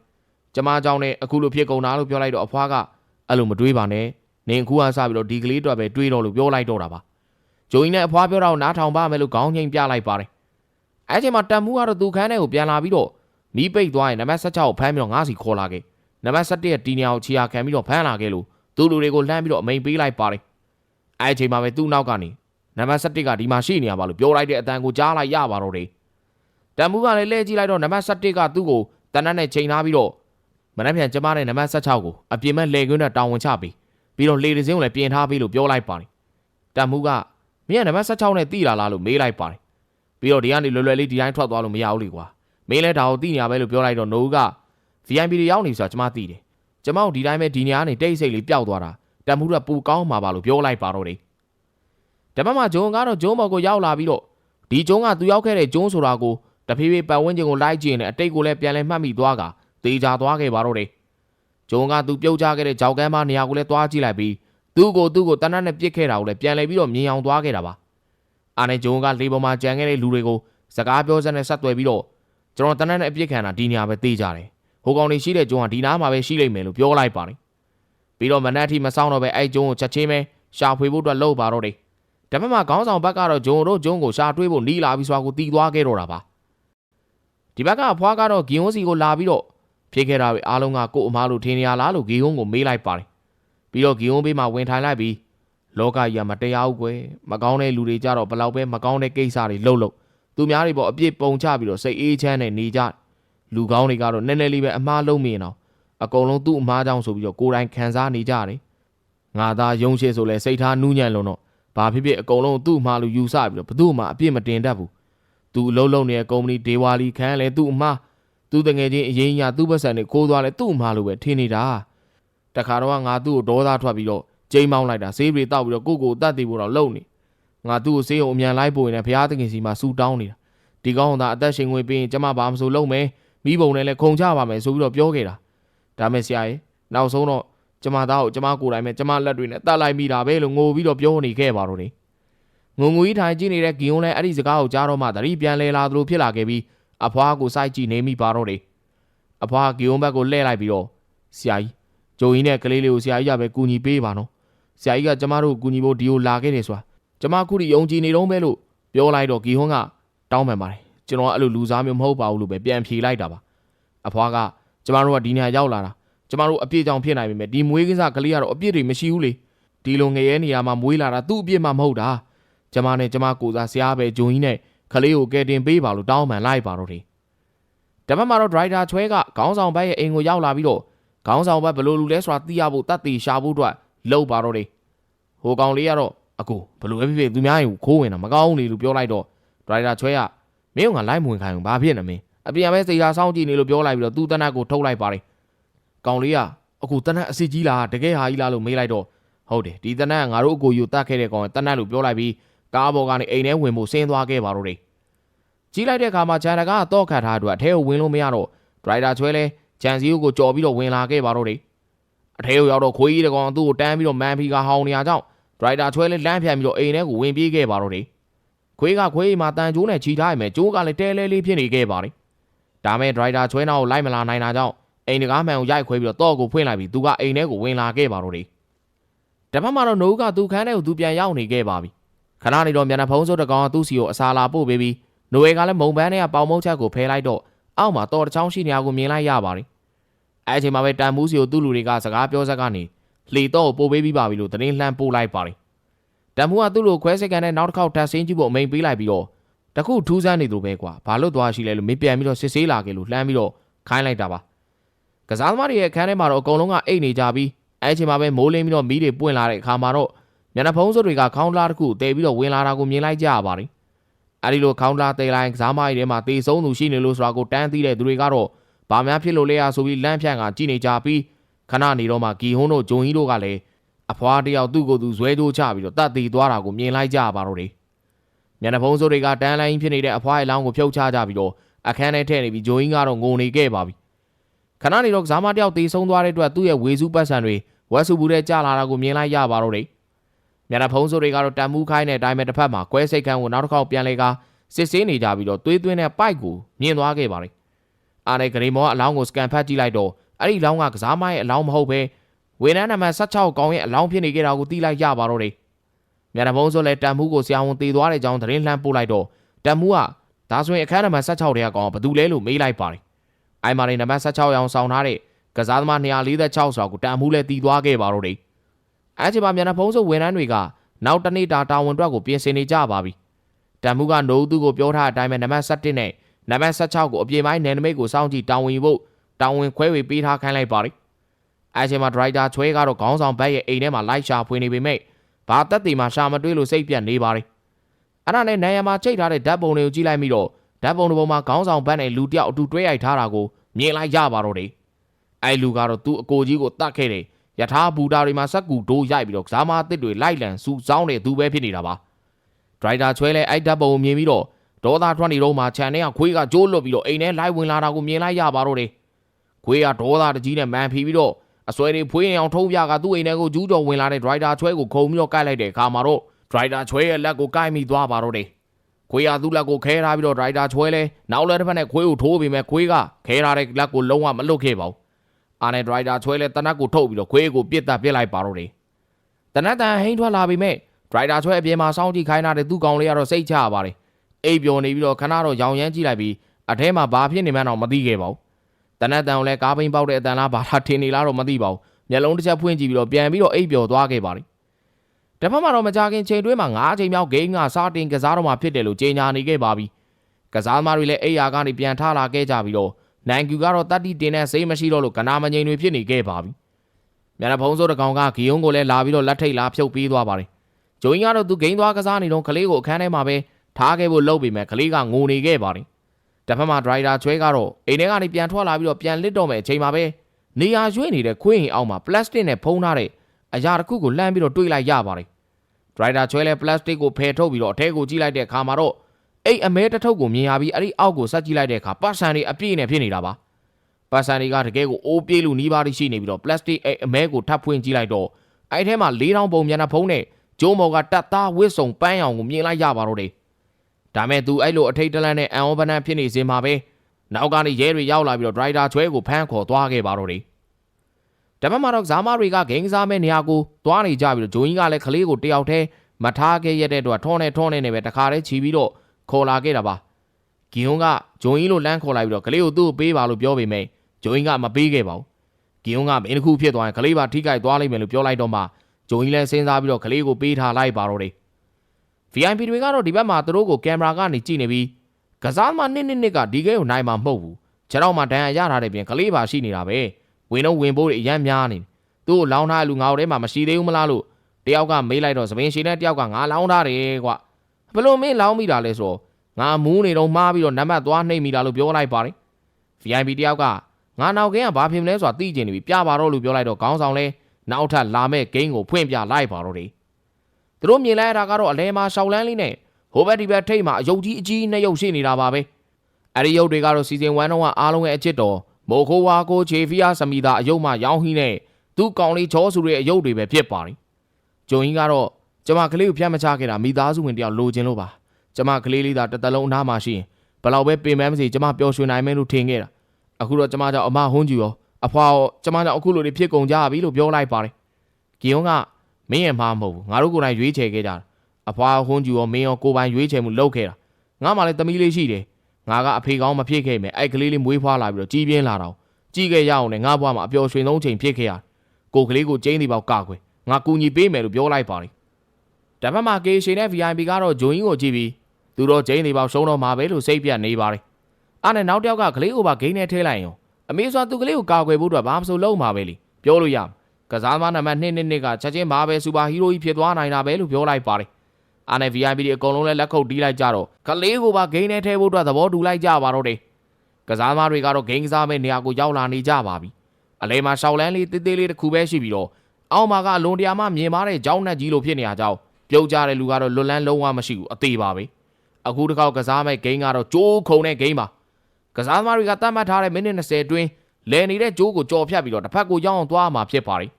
ကျမเจ้าနဲ့အခုလိုဖြစ်ကုန်တာလို့ပြောလိုက်တော့အဖွားကအဲ့လိုမတွေးပါနဲ့နင်အခုကစပြီးတော့ဒီကလေးတော့ပဲတွေးတော့လို့ပြောလိုက်တော့တာပါဂျိုင်းနဲ့အဖွားပြောတာကိုနားထောင်ပါမယ်လို့ခေါင်းငိမ့်ပြလိုက်ပါတယ်။အဲချိန်မှာတမ်မူကတော့သူခန်းထဲကိုပြန်လာပြီးတော့ မီးပိတ်သွားရင်နံပါတ်16ကိုဖမ်းပြီးတော့ငါးစီခေါ်လာခဲ့နံပါတ်17ရဲ့တီနီယာကိုခြေရာခံပြီးတော့ဖမ်းလာခဲ့လို့သူ့လူတွေကိုလှမ်းပြီးတော့အမိန်ပေးလိုက်ပါတယ်အဲ့ဒီအချိန်မှာပဲသူ့နောက်ကနေနံပါတ်17ကဒီမှာရှိနေရပါလို့ပြောလိုက်တဲ့အတန်ကိုကြားလိုက်ရပါတော့တယ် တန်မှုကလည်းလဲကြည့်လိုက်တော့နံပါတ်17ကသူ့ကိုတနတ်နဲ့ချိန်ထားပြီးတော့မနှက်ပြန်ကျမနဲ့နံပါတ်16ကိုအပြင်မဲ့လေကွင်းနဲ့တောင်းဝင်ချပြီးပြီးတော့လေတစင်းကိုလည်းပြင်ထားပြီးလို့ပြောလိုက်ပါတယ်တန်မှုကမင်းကနံပါတ်16နဲ့တိလာလားလို့မေးလိုက်ပါတယ်ပြီးတော့ဒီကနေလွယ်လွယ်လေးဒီတိုင်းထွက်သွားလို့မရဘူးလေကွာမင်းလည်းဒါကိုတိနေရပဲလို့ပြောလိုက်တော့နိုးက VIP တွေရောက်နေဆိုတာကျမသိတယ်ကျမတို့ဒီတိုင်းပဲဒီနေရာကနေတိတ်ဆိတ်လေးပျောက်သွားတာတန်မှုကပူကောင်းမှာပါလို့ပြောလိုက်ပါတော့တယ်တပတ်မှဂျုံကတော့ဂျုံဘော်ကိုရောက်လာပြီးတော့ဒီဂျုံကသူရောက်ခဲ့တဲ့ဂျုံဆိုတာကို တဖြည်းဖြည်းပတ်ဝန်းကျင်ကိုလိုက်ကြည့်နေအတိတ်ကိုလည်းပြန်လဲမှတ်မိသွားကတေချာသွားခဲ့ပါတော့တယ်ဂျုံကသူပြုတ်ချခဲ့တဲ့ကြောက်ကမ်းမနေရာကိုလည်းသွားကြည့်လိုက်ပြီးသူ့ကိုသူ့ကိုတနတ်နဲ့ပြစ်ခဲ့တာကိုလည်းပြန်လဲပြီးတော့မြင်အောင်သွားခဲ့တာပါအာနဲ့ဂျုံကလေပေါ်မှာကြံခဲ့တဲ့လူတွေကိုစကားပြောစက်နဲ့ဆက်သွယ်ပြီးတော့ကျွန်တော်တနတ်နဲ့အပြစ်ခံတာဒီနေရာပဲတေးကြတယ်ဟိုကောင်နေရှိတဲ့ကျုံးကဒီနားမှာပဲရှိလိမ့်မယ်လို့ပြောလိုက်ပါတယ်ပြီးတော့မနက်အထိမဆောင်တော့ပဲအဲ့ကျုံးကိုချက်ချင်းပဲရှာဖွေဖို့အတွက်လှုပ်ပါတော့တယ်ဒါပေမဲ့ခေါင်းဆောင်ဘက်ကတော့ဂျုံတို့ဂျုံကိုရှာတွေးဖို့နီးလာပြီးစွာကိုတီးသွားခဲ့တော့တာပါ ဒီဘက်ကအဖွားကတော့ဂီယွန်းစီကိုလာပြီးတော့ဖြစ်ခဲ့တာပဲအားလုံးကကို့အမားလို့ထင်နေရလားလို့ဂီယွန်းကိုမေးလိုက်ပါတယ်ပြီးတော့ဂီယွန်းဘေးမှာဝင်ထိုင်လိုက်ပြီးလောကကြီးကမတရားဘူးကွယ်မကောင်းတဲ့လူတွေကြတော့ဘလောက်ပဲမကောင်းတဲ့ကိစ္စတွေလှုပ်လှုပ်သူများတွေပေါ့အပြစ်ပုံချပြီးတော့စိတ်အေးချမ်းနဲ့နေကြတယ်လူကောင်းတွေကတော့နည်းနည်းလေးပဲအမားလုံးမြင်တော့အကုန်လုံးသူ့အမားကြောင့်ဆိုပြီးတော့ကိုယ်တိုင်ခံစားနေကြတယ်ငါသားယုံရှိဆိုလဲစိတ်ထားနူးညံ့လုံးတော့ဘာဖြစ်ဖြစ်အကုန်လုံးသူ့အမားလို့ယူဆပြီးတော့ဘသူ့အမားအပြစ်မတင်တတ်ဘူး သူအလုံးလုံးနေတဲ့ကုမ္ပဏီဒေဝါလီခန်းလဲသူ့အမားသူ့တငယ်ချင်းအရင်ညာသူ့ဘက်ဆန်နဲ့ခိုးသွားလဲသူ့အမားလို့ပဲထင်နေတာတခါတော့ငါသူ့ကိုဒေါသထွက်ပြီးတော့ကြိမ်မောင်းလိုက်တာဆေးပြေတောက်ပြီးတော့ကိုကိုကိုတတ်တည်ဖို့တော့လုံနေငါသူ့ကိုဆေးရုံအမြန်လိုက်ပို့ရင်လည်းဘုရားသခင်စီမှာဆူတောင်းနေတာဒီကောင်းသာအသက်ရှင်ငွေပေးရင်ကျမဘာမှမဆိုလုပ်မယ်မိဘုံနဲ့လည်းခုံချပါမယ်ဆိုပြီးတော့ပြောခဲ့တာဒါမဲ့ဆရာကြီးနောက်ဆုံးတော့ကျမသားကိုကျမကိုယ်တိုင်ပဲကျမလက်တွေနဲ့တတ်လိုက်မိတာပဲလို့ငိုပြီးတော့ပြောနေခဲ့ပါတော့တယ် ငုံငူကြီးထိုင်ကြည့်နေတဲ့ဂီယွန်းလည်းအဲ့ဒီစကားကိုကြားတော့မှသတိပြန်လဲလာသလိုဖြစ်လာခဲ့ပြီးအဖွားကိုစိုက်ကြည့်နေမိပါတော့တယ်အဖွားဂီယွန်းဘက်ကိုလှည့်လိုက်ပြီးတော့ဆရာကြီးဂျိုကြီးနဲ့ကလေးလေးကိုဆရာကြီးကပဲကူညီပေးပါနော်ဆရာကြီးကကျမတို့ကိုကူညီဖို့ဒီကိုလာခဲ့တယ်ဆိုတာကျမခုထိယုံကြည်နေတော့ပဲလို့ပြောလိုက်တော့ဂီယွန်းကတောင်းပန်ပါတယ်ကျွန်တော်ကအဲ့လိုလူစားမျိုးမဟုတ်ပါဘူးလို့ပဲပြန်ဖြေလိုက်တာပါအဖွားကကျမတို့ကဒီနေရာရောက်လာတာကျမတို့အပြည့်ကြောင်ဖြစ်နိုင်ပြီမဲ့ဒီမွေးကစားကလေးကတော့အပြည့်တွေမရှိဘူးလေဒီလိုငရဲနေရာမှာမွေးလာတာသူ့အပြည့်မှမဟုတ်တာ ကျမနဲ့ကျမကိုစားဆရာပဲဂျုံကြီးနဲ့ကလေးကိုကယ်တင်ပေးပါလို့တောင်းပန်လိုက်ပါတော့တယ်တပတ်မှာတော့ဒရိုက်တာချွဲကခေါင်းဆောင်ဘက်ရဲ့အိမ်ကိုရောက်လာပြီးတော့ခေါင်းဆောင်ဘက်ဘယ်လိုလူလဲဆိုတာသိရဖို့တတ်သိရှာဖို့အတွက်လှုပ်ပါတော့တယ်ဟိုကောင်လေးကတော့အကူဘယ်လိုပဲဖြစ်ဖြစ်သူများရင်ခိုးဝင်တာမကောင်းဘူးလေလို့ပြောလိုက်တော့ဒရိုက်တာချွဲကမင်းကငါလိုက်မဝင်ခိုင်းဘူးဘာဖြစ်နေမင်းအပြန်ပဲစိတ်ထားစောင့်ကြည့်နေလို့ပြောလိုက်ပြီးတော့သူ့တနတ်ကိုထုတ်လိုက်ပါတယ်ကောင်လေးကအခုတနတ်အစစ်ကြီးလားတကယ်ဟာကြီးလားလို့မေးလိုက်တော့ဟုတ်တယ်ဒီတနတ်ကငါတို့အကိုယူတတ်ခဲ့တဲ့ကောင်ကတနတ်လို့ပြောလိုက်ပြီး ကားပေါ်ကနေအိမ်ထဲဝင်ဖို့ဆင်းသွားခဲ့ပါတော့တယ်ကြီးလိုက်တဲ့အခါမှာဂျန်တကတော့ခတ်ထားအတွက်အထဲကိုဝင်လို့မရတော့ဒရိုက်တာချွဲလဲဂျန်စီကိုကြော်ပြီးတော့ဝင်လာခဲ့ပါတော့တယ်အထဲကိုရောက်တော့ခွေးကြီးတကောင်သူ့ကိုတန်းပြီးတော့မန်ဖီကဟောင်းနေရကြောင်းဒရိုက်တာချွဲလဲလမ်းဖြန့်ပြီးတော့အိမ်ထဲကိုဝင်ပြေးခဲ့ပါတော့တယ်ခွေးကခွေးအိမ်မှာတန်ကျိုးနဲ့ခြိထားရမယ်ကျိုးကလည်းတဲလဲလေးဖြစ်နေခဲ့ပါတယ်ဒါမဲ့ဒရိုက်တာချွဲနောက်ကိုလိုက်မလာနိုင်တာကြောင့်အိမ်တကားမှန်ကိုရိုက်ခွဲပြီးတော့တော့ကိုဖွင့်လိုက်ပြီးသူကအိမ်ထဲကိုဝင်လာခဲ့ပါတော့တယ်တပတ်မှတော့နိုးကသူခန်းထဲကိုသူပြန်ရောက်နေခဲ့ပါပြီ ခဏနေတော့မျက်နှာဖုံးစုပ်တကောင်ကသူ့စီကိုအစာလာပို့ပေးပြီးနိုဝဲကလည်းမုံပန်းထဲကပေါင်မုတ်ချက်ကိုဖဲလိုက်တော့အောက်မှာတော်တစ်ချောင်းရှိနေရကိုမြင်လိုက်ရပါတယ်အဲအချိန်မှာပဲတန်မူးစီကိုသူ့လူတွေကစကားပြောဆက်ကနေလှေတော့ကိုပို့ပေးပြီးပါပြီလို့သတင်းလှမ်းပို့လိုက်ပါတယ်တမ်မူကသူ့လိုခွဲစိတ်ကန်နဲ့နောက်တစ်ခေါက်ထပ်ဆင်းကြည့်ဖို့အမိန်ပေးလိုက်ပြီးတော့တခုထူးဆန်းနေသူပဲကွာဘာလို့သွားရှိလဲလို့မင်းပြန်ပြီးတော့စစ်ဆေးလာခဲ့လို့လှမ်းပြီးတော့ခိုင်းလိုက်တာပါကစားသမားတွေရဲ့အခန်းထဲမှာတော့အကုန်လုံးကအိတ်နေကြပြီးအဲအချိန်မှာပဲမိုးလင်းပြီးတော့မီးတွေပွင့်လာတဲ့အခါမှာတော့ မျက်နှာဖုံးစွပ်တွေကခေါင်းလာတစ်ခုတဲပြီးတော့ဝင်လာတာကိုမြင်လိုက်ကြရပါတယ်အဲဒီလိုခေါင်းလာတဲလိုင်းကစားမကြီးထဲမှာတေဆုံးသူရှိနေလို့ဆိုတာကိုတန်းသိတဲ့သူတွေကတော့ဘာများဖြစ်လို့လဲရဆိုပြီးလမ်းဖြန့်ကကြည့်နေကြပြီးခဏနေတော့မှဂီဟွန်းတို့ဂျုံကြီးတို့ကလည်းအဖွားတယောက်သူ့ကိုယ်သူဇွဲထိုးချပြီးတော့တတ်တည်သွားတာကိုမြင်လိုက်ကြပါတော့တယ်။မျက်နှာဖုံးစိုးတွေကတန်းလိုင်းဖြစ်နေတဲ့အဖွားရဲ့လောင်းကိုဖြုတ်ချကြပြီးတော့အခန်းထဲထည့်နေပြီးဂျိုင်းကတော့ငိုနေခဲ့ပါပြီ။ခဏနေတော့ကစားမတယောက်တေဆုံးသွားတဲ့အတွက်သူ့ရဲ့ဝေစုပတ်စံတွေဝက်စုဘူးတဲ့ကြလာတာကိုမြင်လိုက်ရပါတော့တယ်။ မျက်နှာဖုံးစိုးတွေကတော့တန်မူးခိုင်းတဲ့အတိုင်းပဲတစ်ဖက်မှာကွဲစိတ်ခန်းကိုနောက်တစ်ခေါက်ပြန်လဲကစစ်ဆေးနေကြပြီးတော့သွေးသွင်းတဲ့ပိုက်ကိုမြင်သွားခဲ့ပါတယ်။အားနဲ့ဂရီမောအလောင်းကိုစကန်ဖတ်ကြည့်လိုက်တော့အဲ့ဒီလောင်းကကစားမရဲ့အလောင်းမဟုတ်ပဲဝေနန်းနံပါတ်16ကောင်းရဲ့အလောင်းဖြစ်နေကြတာကိုသိလိုက်ရပါတော့တယ်။မြန်တဘုံဆိုလဲတန်မှုကိုဆရာဝန်တည်သွားတဲ့အကြောင်းသတင်းလှမ်းပို့လိုက်တော့တန်မှုကဒါဆိုရင်အခန်းနံပါတ်16တဲကကောင်ကဘာတူလဲလို့မေးလိုက်ပါတယ်အိုင်မာရီနံပါတ်16ရောင်ဆောင်ထားတဲ့ကစားသမား246ဆိုတာကိုတန်မှုလဲတီးသွားခဲ့ပါတော့တယ် အဲချိန်မှာမျက်နှာဖုံးစုပ်ဝန်ထမ်းတွေကနောက်တစ်နေ့တာတာဝန်အတွက်ကိုပြင်ဆင်နေကြပါပြီတန်မှုကနိုးသူကိုပြောထားတဲ့အတိုင်းပဲနံပါတ်17နဲ့နံပါတ်16ကိုအပြေပိုင်းနယ်နိမိတ်ကိုစောင့်ကြည့်တာဝန်ယူဖို့တာဝန်ခွဲဝေပေးထားခိုင်းလိုက်ပါလိအဲချိန်မှာဒရိုက်တာချွဲကတော့ခေါင်းဆောင်ဘက်ရဲ့အိမ်ထဲမှာလိုက်ရှာဖွေနေပေမဲ့ဘာတက်တီမှာရှာမတွေ့လို့စိတ်ပြတ်နေပါလိအဲ့ဒါနဲ့နိုင်ရမှာချိတ်ထားတဲ့ဓာတ်ပုံတွေကိုကြည့်လိုက်ပြီးတော့ဓာတ်ပုံတစ်ပုံမှာခေါင်းဆောင်ဘက်နဲ့လူတစ်ယောက်အတူတွဲရိုက်ထားတာကိုမြင်လိုက်ရပါတော့တယ်အဲလူကတော့သူ့အကိုကြီးကိုတတ်ခဲ့တယ် ယထာဘူတာတွေမှာစက်ကူဒိုးရိုက်ပြီးတော့ကစားမအစ်စ်တွေလိုက်လံစူစောင်းတဲ့သူပဲဖြစ်နေတာပါဒရိုက်တာချွဲလဲအဲ့ဓာတ်ပုံကိုမြင်ပြီးတော့ဒေါသထွက်နေတော့မှခြံထဲကခွေးကကြိုးလွတ်ပြီးတော့အိမ်ထဲလိုက်ဝင်လာတာကိုမြင်လိုက်ရပါတော့တယ်ခွေးကဒေါသတကြီးနဲ့မန်ဖီပြီးတော့အစွဲတွေဖွေးနေအောင်ထုံးပြကသူ့အိမ်ထဲကိုကျူးကျော်ဝင်လာတဲ့ဒရိုက်တာချွဲကိုခုံပြီးတော့ကိုက်လိုက်တဲ့အခါမှာတော့ဒရိုက်တာချွဲရဲ့လက်ကိုကိုက်မိသွားပါတော့တယ်ခွေးကသူ့လက်ကိုခဲထားပြီးတော့ဒရိုက်တာချွဲလဲနောက်လက်တစ်ဖက်နဲ့ခွေးကိုထိုးပြီးမဲ့ခွေးကခဲထားတဲ့လက်ကိုလုံးဝမလွတ်ခဲ့ပါဘူး အာနဲ့ဒရိုက်တာချွဲလဲတနက်ကိုထုတ်ပြီးတော့ခွေးကိုပြစ်တက်ပစ်လိုက်ပါတော့တယ်တနက်တန်ဟိန်းထွက်လာပြီးမဲ့ဒရိုက်တာချွဲအပြင်မှာစောင့်ကြည့်ခိုင်းထားတဲ့သူ့ကောင်လေးကတော့စိတ်ချရပါတယ်အိပ်ပျော်နေပြီးတော့ခဏတော့ရောင်ရမ်းကြည့်လိုက်ပြီးအထဲမှာဘာဖြစ်နေမှန်းတော့မသိခဲ့ပါဘူးတနက်တန်ကိုလည်းကားပိန်ပေါက်တဲ့အတန်လားဘာသာထင်နေလားတော့မသိပါဘူးမျက်လုံးတစ်ချက်ဖွင့်ကြည့်ပြီးတော့ပြန်ပြီးတော့အိပ်ပျော်သွားခဲ့ပါတယ်တစ်ဖက်မှာတော့မကြခင်ချိန်တွင်းမှာ9ချိန်မြောက်ဂိမ်းကစတင်ကစားတော့မှဖြစ်တယ်လို့ကြေညာနေခဲ့ပါပြီကစားသမားတွေလည်းအိယာကနေပြန်ထလာခဲ့ကြပြီးတော့ နိုင်ကျူကတော့တတ်တီတင်တဲ့စိတ်မရှိတော့လို့ကနာမငိန်တွေဖြစ်နေခဲ့ပါပြီမျက်နှာဖုံးစိုးတကောင်ကဂီယုံကိုလည်းလာပြီးတော့လက်ထိတ်လာဖြုတ်ပေးသွားပါတယ်ဂျိုင်းကတော့သူဂိမ်းသွားကစားနေတော့ကလေးကိုအခန်းထဲမှာပဲထားခဲ့ဖို့လုပ်ပြီးမဲ့ကလေးကငိုနေခဲ့ပါတယ်တစ်ဖက်မှာဒရိုက်တာချွဲကတော့အိမ်ထဲကနေပြန်ထွက်လာပြီးတော့ပြန်လစ်တော့မဲ့အချိန်မှာပဲနေရာရွေးနေတဲ့ခွေးရင်အောက်မှာပလတ်စတစ်နဲ့ဖုံးထားတဲ့အရာတစ်ခုကိုလှမ်းပြီးတော့တွေးလိုက်ရပါတယ်ဒရိုက်တာချွဲလဲပလတ်စတစ်ကိုဖယ်ထုတ်ပြီးတော့အထဲကိုကြည့်လိုက်တဲ့အခါမှာတော့ အိတ်အမဲတစ်ထုပ်ကိုမြင်ရပြီးအဲ့ဒီအောက်ကိုဆက်ကြည့်လိုက်တဲ့အခါပတ်စံတွေအပြည့်နဲ့ဖြစ်နေတာပါပတ်စံတွေကတကယ်ကိုအိုးပြေးလူနီးပါးရှိနေပြီးတော့ပလတ်စတစ်အိတ်အမဲကိုထပ်ဖွင့်ကြည့်လိုက်တော့အဲ့ထဲမှာ၄000ပုံမျက်နှာဖုံးနဲ့ဂျိုးမော်ကတတ်သားဝစ်စုံပန်းရောင်ကိုမြင်လိုက်ရပါတော့တယ်ဒါမဲ့သူအဲ့လိုအထိတ်တလန့်နဲ့အန်အောပနန်ဖြစ်နေစင်မှာပဲနောက်ကနေရဲတွေရောက်လာပြီးတော့ဒရိုက်တာချွဲကိုဖမ်းခေါ်သွားခဲ့ပါတော့တယ်တပတ်မှာတော့ဇာမတွေကဂိမ်းကစားမဲ့နေရာကိုသွားနေကြပြီးတော့ဂျိုင်းကလည်းကလေးကိုတယောက်တည်းမထားခဲ့ရတဲ့အတွက်ထုံးနေထုံးနေနေပဲတခါတည်းချီပြီးတော့ ခေါ်လာခဲ့တာပါဂီယွန်ကဂျိုင်းလို့လမ်းခေါ်လိုက်ပြီးတော့ကလေးကိုသူ့ကိုပေးပါလို့ပြောပေမဲ့ဂျိုင်းကမပေးခဲ့ပါဘူးဂီယွန်ကမင်းတစ်ခုဖြစ်သွားရင်ကလေးပါထိခိုက်သွားလိမ့်မယ်လို့ပြောလိုက်တော့မှဂျိုင်းလည်းစဉ်းစားပြီးတော့ကလေးကိုပေးထားလိုက်ပါတော့တယ် VIP တွေကတော့ဒီဘက်မှာသူတို့ကိုကင်မရာကနေကြည့်နေပြီးကစားသမားနစ်နစ်နစ်ကဒီကဲကိုနိုင်မှာမဟုတ်ဘူးခြေထောက်မှာဒဏ်ရာရထားတဲ့ပြင်ကလေးပါရှိနေတာပဲဝင်တော့ဝင်ဖို့တွေအရမ်းများနေတယ်သူ့ကိုလောင်းထားတဲ့လူငါတို့ထဲမှာမရှိသေးဘူးမလားလို့တယောက်ကမေးလိုက်တော့သပင်ရှင်နဲ့တယောက်ကငါလောင်းထားတယ်ကွ ဘလို့မင်းလောင်းမိတာလဲဆိုတော့ငါမူးနေတော့မှားပြီးတော့နံပါတ်သွားနှိမ့်မိတာလို့ပြောလိုက်ပါတယ် VIP တယောက်ကငါနောက်ကင်းကဘာဖြစ်မလဲဆိုတာသိကျင်နေပြီပြပါတော့လို့ပြောလိုက်တော့ခေါင်းဆောင်လဲနောက်ထပ်လာမဲ့ဂိမ်းကိုဖွင့်ပြလိုက်ပါတော့တယ်သူတို့မြင်လိုက်ရတာကတော့အလဲမှာရှောက်လန်းလေးနဲ့ဟိုဘက်ဒီဘက်ထိတ်မှာအယုတ်ကြီးအကြီးနှစ်ယုတ်ရှိနေတာပါပဲအဲ့ဒီယုတ်တွေကတော့စီဇန်1တော့ကအားလုံးရဲ့အချစ်တော်မိုခိုဝါကိုချေဖီယာစမီတာအယုတ်မှရောင်းဟင်းနဲ့သူ့ကောင်လေးချောစုရဲ့အယုတ်တွေပဲဖြစ်ပါတယ်ဂျုံကြီးကတော့ ကျမကလေးကိုဖျက်မချခဲ့တာမိသားစုဝင်တယောက်လိုချင်လို့ပါကျမကလေးလေးသာတစ်တလုံးအနားမှာရှိရင်ဘလောက်ပဲပင်ပန်းမစီကျမပျော်ရွှင်နိုင်မယ်လို့ထင်ခဲ့တာအခုတော့ကျမကြောင့်အမဟွန်းကျူရောအဖွာရောကျမကြောင့်အခုလိုတွေဖြစ်ကုန်ကြပြီလို့ပြောလိုက်ပါတယ်ဂီယွန်ကမင်းရဲ့မှားမဟုတ်ဘူးငါတို့ကိုယ်တိုင်ရွေးချယ်ခဲ့ကြတာအဖွာဟွန်းကျူရောမင်းရောကိုယ်ပိုင်ရွေးချယ်မှုလုပ်ခဲ့တာငါမှလည်းသမီးလေးရှိတယ်ငါကအဖေကောင်းမဖြစ်ခဲ့မယ်အဲ့ကလေးလေးမွေးဖွားလာပြီးတော့ကြီးပြင်းလာတော့ကြီးခဲ့ရအောင်နဲ့ငါဘွားမှာအပျော်ရွှင်ဆုံးချိန်ဖြစ်ခဲ့ရကိုကလေးကိုကျင်းနေပေါက်ကခွေငါကူညီပေးမယ်လို့ပြောလိုက်ပါတယ် တပတ်မှာကေရှင်နဲ့ VIP ကတော့ဂျိုင်းကိုကြည့်ပြီးသူတို့ကျင်းနေပေါက်ရှုံးတော့မှာပဲလို့စိတ်ပြတ်နေပါတယ်အားနဲ့နောက်တစ်ယောက်ကကလေးကိုပါဂိမ်းနဲ့ထဲလိုက်ရင်အမေစွာသူကလေးကိုကာကွယ်ဖို့အတွက်ဘာမှမဆိုလုပ်မှာပဲလေပြောလို့ရကစားသမားနံပါတ်2နှစ်နှစ်ကချက်ချင်းမာပဲစူပါဟီးရိုးကြီးဖြစ်သွားနိုင်တာပဲလို့ပြောလိုက်ပါတယ်အားနဲ့ VIP တွေအကုန်လုံးလည်းလက်ခုပ်တီးလိုက်ကြတော့ကလေးကိုပါဂိမ်းနဲ့ထဲဖို့အတွက်သဘောတူလိုက်ကြပါတော့တယ်ကစားသမားတွေကတော့ဂိမ်းကစားမဲ့နေရာကိုရောက်လာနေကြပါပြီအလဲမှာရှောက်လန်းလေးတေးသေးလေးတစ်ခုပဲရှိပြီးတော့အောက်မှာကအလွန်တရာမှမြင်မာတဲ့ကြောင်းနှက်ကြီးလိုဖြစ်နေရကြောင်း ပြုတ်ကြတဲ့လူကတော့လွတ်လန်းလုံးဝမရှိဘူးအသေးပါပဲအခုတစ်ခေါက်ကစားမဲ့ဂိမ်းကတော့ကြိုးခုံတဲ့ဂိမ်းပါကစားသမားတွေကတတ်မှတ်ထားတဲ့မိနစ်20အတွင်းလဲနေတဲ့ကြိုးကိုကြော်ဖြတ်ပြီးတော့တစ်ဖက်ကိုရောက်အောင်သွားမှာဖြစ်ပါတယ်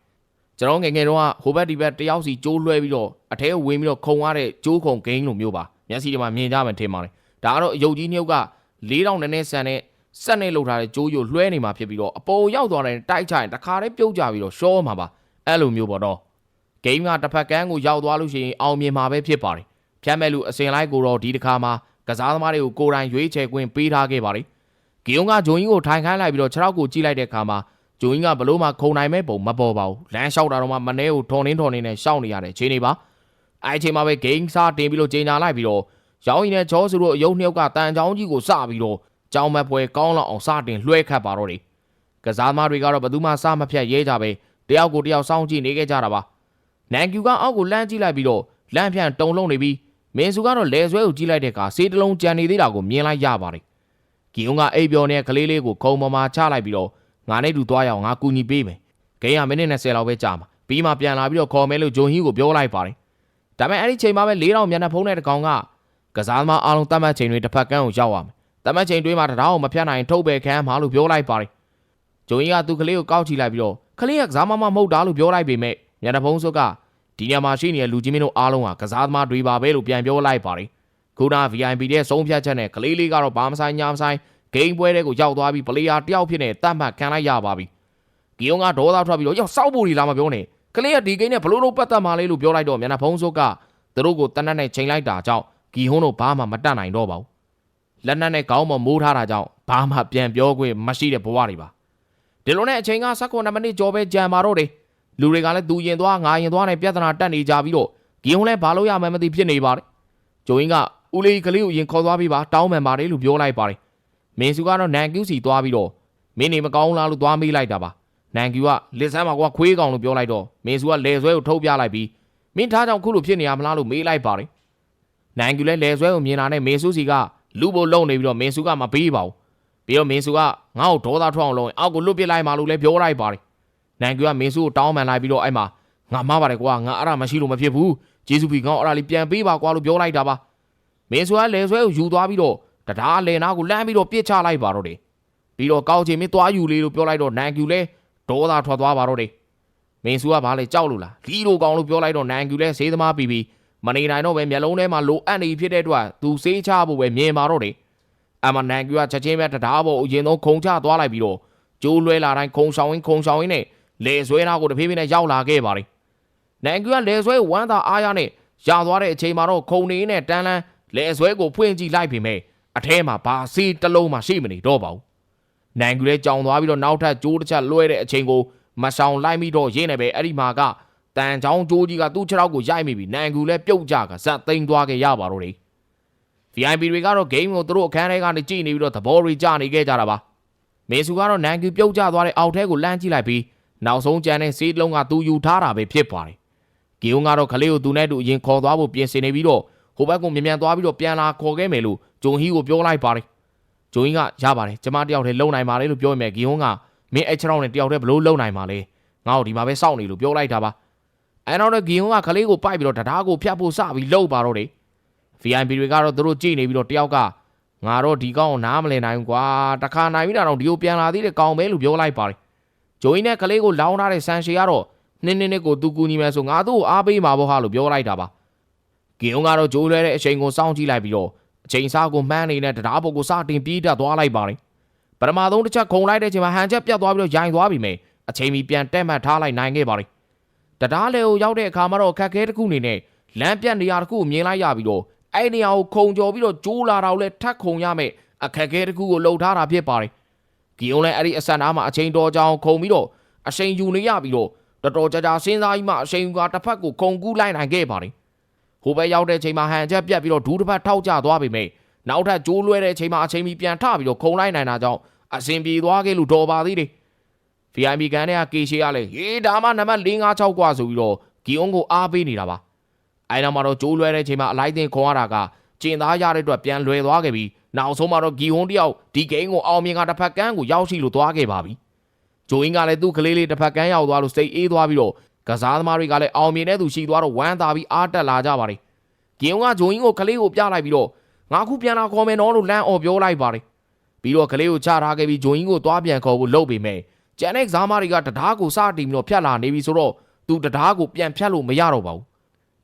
ကျွန်တော်ငယ်ငယ်တော့ဟိုဘက်ဒီဘက်တယောက်စီကြိုးလွှဲပြီးတော့အထဲဝင်ပြီးတော့ခုံရတဲ့ကြိုးခုံဂိမ်းလိုမျိုးပါမျက်စိတွေမှာမြင်ကြမှထင်ပါတယ်ဒါကတော့အယုတ်ကြီးနှုတ်က၄000နည်းနည်းဆန်တဲ့စက်နဲ့လှုပ်ထားတဲ့ကြိုးရိုလွှဲနေမှာဖြစ်ပြီးတော့အပေါ်ရောက်သွားတဲ့တိုက်ချရင်တခါတည်းပြုတ်ကြပြီးတော့ရှောမှာပါအဲ့လိုမျိုးပေါ့တော့ ဂိမ်းကတစ်ဖက်ကန်းကိုရောက်သွားလို့ရှိရင်အောင်မြင်မှာပဲဖြစ်ပါတယ်ဖြတ်မဲ့လူအစင်လိုက်ကိုတော့ဒီတစ်ခါမှာကစားသမားတွေကိုကိုယ်တိုင်ရွေးချယ်ခွင့်ပေးထားခဲ့ပါတယ်ဂီယုံကဂျုံကြီးကိုထိုင်ခိုင်းလိုက်ပြီးတော့ခြေထောက်ကိုကြည့်လိုက်တဲ့အခါမှာဂျုံကြီးကဘလို့မှခုံနိုင်မဲ့ပုံမပေါ်ပါဘူးလမ်းလျှောက်တာတော့မှမနှဲကိုထွန်နှင်းထွန်နှင်းနဲ့ရှောက်နေရတဲ့ခြေနေပါအဲ့အချိန်မှာပဲဂိမ်းစားတင်ပြီးတော့ချိန်ညာလိုက်ပြီးတော့ရောင်းရင်နဲ့ချောစုတို့အယုံနှစ်ယောက်ကတန်ချောင်းကြီးကိုစပြီးတော့ကြောင်မက်ပွဲကောင်းလောက်အောင်စတင်လွှဲခတ်ပါတော့တယ်ကစားသမားတွေကတော့ဘယ်သူမှစမဖြတ်ရဲကြပဲတယောက်ကိုတယောက်စောင့်ကြည့်နေခဲ့ကြတာပါ နန်ကျူကအောက်ကိုလှမ်းကြည့်လိုက်ပြီးတော့လမ်းဖြန့်တုံလုံးနေပြီးမင်းစုကတော့လဲဆွဲကိုကြည့်လိုက်တဲ့အခါစေးတလုံးကြံနေသေးတာကိုမြင်လိုက်ရပါတယ်ဂီယုံကအိပ်ပျော်နေတဲ့ကလေးလေးကိုခုံပေါ်မှာချလိုက်ပြီးတော့ငါနဲ့တူသွားရအောင်ငါကူညီပေးမယ်ဂိမ်းကမိနစ်20လောက်ပဲကြာမှာပြီးမှပြန်လာပြီးတော့ခေါ်မယ်လို့ဂျုံဟီကိုပြောလိုက်ပါတယ်ဒါပေမဲ့အဲ့ဒီချိန်မှာပဲ၄တောင်မျက်နှာဖုံးတဲ့တကောင်ကကစားသမားအားလုံးတတ်မှတ်ချိန်တွေတစ်ဖက်ကန်းကိုရောက်ရမယ်တတ်မှတ်ချိန်တွေးမှာတရားကိုမဖြတ်နိုင်ထုတ်ပယ်ခံမှာလို့ပြောလိုက်ပါတယ်ဂျုံဟီကသူ့ကလေးကိုကောက်ချီလိုက်ပြီးတော့ကလေးကကစားမမမဟုတ်တာလို့ပြောလိုက်ပေမဲ့ မျက်နှာဖုံးစုကဒီညမှာရှိနေတဲ့လူကြီးမင်းတို့အားလုံးဟာကစားသမားတွေပါပဲလို့ပြန်ပြောလိုက်ပါတယ်ခုန VIP တဲ့ဆုံးဖြတ်ချက်နဲ့ကလေးလေးကတော့ဘာမဆိုင်ညာမဆိုင်ဂိမ်းပွဲတွေကိုရောက်သွားပြီးပလေယာတယောက်ဖြစ်နေတတ်မှတ်ခံလိုက်ရပါပြီဂီယုံကဒေါသထွက်ပြီးတော့ရောက်စောက်ဖို့ဒီလာမပြောနဲ့ကလေးကဒီဂိမ်းနဲ့ဘလို့လို့ပတ်သက်မှလဲလို့ပြောလိုက်တော့မျက်နှာဖုံးစုကသူတို့ကိုတနတ်နဲ့ချိန်လိုက်တာကြောင့်ဂီဟွန်းတို့ဘာမှမတတ်နိုင်တော့ပါဘူးလက်နက်နဲ့ခေါင်းပေါ်မိုးထားတာကြောင့်ဘာမှပြန်ပြောခွင့်မရှိတဲ့ဘဝတွေပါဒီလိုနဲ့အချိန်က19မိနစ်ကျော်ပဲကြံပါတော့တယ် လူတွေကလည်းသူရင်သွားငါရင်သွားနဲ့ပြဿနာတက်နေကြပြီးတော့ဂီဟွန်းလည်းဘာလို့ရမှန်းမသိဖြစ်နေပါတယ်ဂျိုင်းကဦးလေးကလေးကိုရင်ခေါ်သွားပြီးပါတောင်းပန်ပါတယ်လို့ပြောလိုက်ပါတယ်မင်းစုကတော့နန်ကျူစီသွားပြီးတော့မင်းနေမကောင်းလားလို့သွားမေးလိုက်တာပါနန်ကျူကလစ်ဆန်းမှာကွာခွေးကောင်လို့ပြောလိုက်တော့မင်းစုကလေဆွဲကိုထုတ်ပြလိုက်ပြီးမင်းထားကြောင့်ခုလိုဖြစ်နေရမလားလို့မေးလိုက်ပါတယ်နန်ကျူလည်းလေဆွဲကိုမြင်လာတဲ့မင်းစုစီကလူဘိုလုံနေပြီးတော့မင်းစုကမပေးပါဘူးပြီးတော့မင်းစုကငါ့ကိုဒေါသထွက်အောင်လုပ်ရင်အောက်ကိုလွတ်ပစ်လိုက်မှလို့လည်းပြောလိုက်ပါတယ် နန်ကျူကမင်းစုကိုတောင်းပန်လိုက်ပြီးတော့အဲ့မှာငါမပါတယ်ကွာငါအဲ့ဒါမရှိလို့မဖြစ်ဘူးဂျေစုဖီငါ့အဲ့ဒါလေးပြန်ပေးပါကွာလို့ပြောလိုက်တာပါမင်းစုကလေဆွဲကိုယူသွားပြီးတော့တရားလဲနာကိုလမ်းပြီးတော့ပြစ်ချလိုက်ပါတော့တယ်ပြီးတော့ကောက်ချင်မင်းသွားယူလေလို့ပြောလိုက်တော့နန်ကျူလဲဒေါသထွက်သွားပါတော့တယ်မင်းစုကဘာလဲကြောက်လို့လားလီလိုကောင်လို့ပြောလိုက်တော့နန်ကျူလဲဈေးသမားပြီးပြီးမနေနိုင်တော့ပဲမျက်လုံးထဲမှာလိုအပ်နေဖြစ်တဲ့အတွက်သူစေးချဖို့ပဲမြင်ပါတော့တယ်အမနန်ကျူကချက်ချင်းပဲတရားပေါ်အရင်ဆုံးခုံချသွားလိုက်ပြီးတော့ကျိုးလွဲလာတိုင်းခုံဆောင်ရင်းခုံဆောင်ရင်းနဲ့ လေဆွဲနာကိုတဖြည်းဖြည်းနဲ့ရောက်လာခဲ့ပါတယ်နန်ကျူကလေဆွဲဝမ်းသာအားရနဲ့ရသွားတဲ့အချိန်မှာတော့ခုံနေနဲ့တန်းလန်းလေဆွဲကိုဖွင့်ကြည့်လိုက်ပြီမဲ့အထဲမှာဘာစီးတစ်လုံးမှရှိမနေတော့ပါဘူး။နိုင်ကူလဲကြောင်သွားပြီးတော့နောက်ထပ်ကြိုးတစ်ချက်လွှဲတဲ့အချိန်ကိုမဆောင်လိုက်ပြီးတော့ရင်းနေပဲအဲ့ဒီမှာကတန်ချောင်းကြိုးကြီးကသူ့ခြေထောက်ကိုရိုက်မိပြီးနိုင်ကူလဲပြုတ်ကြကဇက်သိမ်းသွားခဲ့ရပါတော့တယ်။ VIP တွေကတော့ game ကိုသူတို့အခန်းထဲကနေကြည့်နေပြီးတော့သဘောတွေကျနေခဲ့ကြတာပါ။မေဆူကတော့နိုင်ကူပြုတ်ကျသွားတဲ့အောက်ထဲကိုလှမ်းကြည့်လိုက်ပြီး နောက်ဆုံးကြမ်းတဲ့စေးလုံးကသူယူထားတာပဲဖြစ်ပါတယ်။ဂီယုံကတော့ကလေးကိုသူနဲ့တူအရင်ခေါ်သွားဖို့ပြင်ဆင်နေပြီးတော့ဟိုဘက်ကမြန်မြန်သွားပြီးတော့ပြန်လာခေါ်ခဲ့မယ်လို့ဂျုံဟီကိုပြောလိုက်ပါတယ်ဂျုံဟီကရပါတယ်ကျမတယောက်တည်းလုံနိုင်ပါလေလို့ပြောမိမယ်ဂီဟွန်းကမင်းအဲ့ချောင်းနဲ့တယောက်တည်းဘလို့လုံနိုင်ပါလေငါ့ကိုဒီမှာပဲစောင့်နေလို့ပြောလိုက်တာပါအဲ့တော့ဂီဟွန်းကခလေးကိုပိုက်ပြီးတော့တရားကိုဖျက်ဖို့စပြီးလှုပ်ပါတော့တယ် VIP တွေကတော့သူတို့ကြည့်နေပြီးတော့တယောက်ကငါတော့ဒီကောင်ကိုနားမလည်နိုင်ဘူးကွာတခါနိုင်ပြီးတော့ဒီကိုပြန်လာသေးတယ်ကောင်ပဲလို့ပြောလိုက်ပါတယ် ဂျိုင်းနဲ့ကလေးကိုလောင်းထားတဲ့ဆန်ရှည်ကတော့နင်းနင်းနဲ့ကိုသူကူညီမယ်ဆိုငါတို့ကိုအားပေးမှာပေါ့ဟာလို့ပြောလိုက်တာပါဂီယုံကတော့ဂျိုးလွဲတဲ့အချိန်ကိုစောင့်ကြည့်လိုက်ပြီးတော့အချိန်စားကိုမှန်းနေတဲ့တရားပုတ်ကိုစတင်ပြေးတက်သွားလိုက်ပါတယ်ပထမဆုံးတစ်ချက်ခုံလိုက်တဲ့အချိန်မှာဟန်ချက်ပြတ်သွားပြီးတော့ရိုင်သွားပြီမယ်အချိန်မီပြန်တက်မှတ်ထားလိုက်နိုင်ခဲ့ပါတယ်တရားလေကိုရောက်တဲ့အခါမှာတော့အခက်ခဲတစ်ခုအနေနဲ့လမ်းပြတ်နေရာတစ်ခုကိုမြင်လိုက်ရပြီးတော့အဲ့နေရာကိုခုံကျော်ပြီးတော့ကျိုးလာတာကိုလည်းထပ်ခုံရမယ်အခက်ခဲတစ်ခုကိုလှုပ်ထားတာဖြစ်ပါတယ် ဂီယုံလည်းအဲ့ဒီအဆက်နားမှာအချိန်တော်ကြောင်ခုံပြီးတော့အချိန်ယူနေရပြီးတော့တော်တော်ကြာကြာစဉ်းစားပြီးမှအချိန်ကတစ်ဖက်ကိုခုံကူးလိုက်နိုင်ခဲ့ပါတယ်ဟိုဘက်ရောက်တဲ့ချိန်မှာဟန်ချက်ပြတ်ပြီးတော့ဒူးတစ်ဖက်ထောက်ကျသွားပြီမယ်နောက်ထပ်ကျိုးလွဲတဲ့ချိန်မှာအချိန်မီပြန်ထပြီးတော့ခုံလိုက်နိုင်တာကြောင့်အစင်ပြေသွားခဲ့လို့တော်ပါသေးတယ် VIP ကန်တဲ့ကကေရှေကလည်းဟေးဒါမှနံပါတ်456กว่าဆိုပြီးတော့ဂီအွန်ကိုအားပေးနေတာပါအဲနောက်မှာတော့ကျိုးလွဲတဲ့ချိန်မှာအလိုက်တင်ခွန်ရတာက ကျင်သားရတဲ့အတွက်ပြန်လွယ်သွားခဲ့ပြီးနောက်ဆုံးမှာတော့ဂီဟွန်တယောက်ဒီဂိမ်းကိုအောင်မြင်ကတစ်ဖက်ကန်းကိုရောက်ရှိလို့သွားခဲ့ပါပြီဂျိုအင်းကလည်းသူ့ကလေးလေးတစ်ဖက်ကန်းရောက်သွားလို့စိတ်အေးသွားပြီးတော့ကစားသမားတွေကလည်းအောင်မြင်တဲ့သူရှိသွားတော့ဝမ်းသာပြီးအားတက်လာကြပါတယ်ဂီယုံကဂျိုအင်းကိုကလေးကိုပြလိုက်ပြီးတော့ငါခုပြန်လာခေါ်မယ်နော်လို့လမ်းអော်ပြောလိုက်ပါတယ်ပြီးတော့ကလေးကိုချထားခဲ့ပြီးဂျိုအင်းကိုသွားပြန်ခေါ်ဖို့လုပ်ပေမဲ့ကျန်တဲ့ကစားသမားတွေကတရားကိုစတင်ပြီးတော့ဖြတ်လာနေပြီဆိုတော့သူတရားကိုပြန်ဖြတ်လို့မရတော့ပါဘူး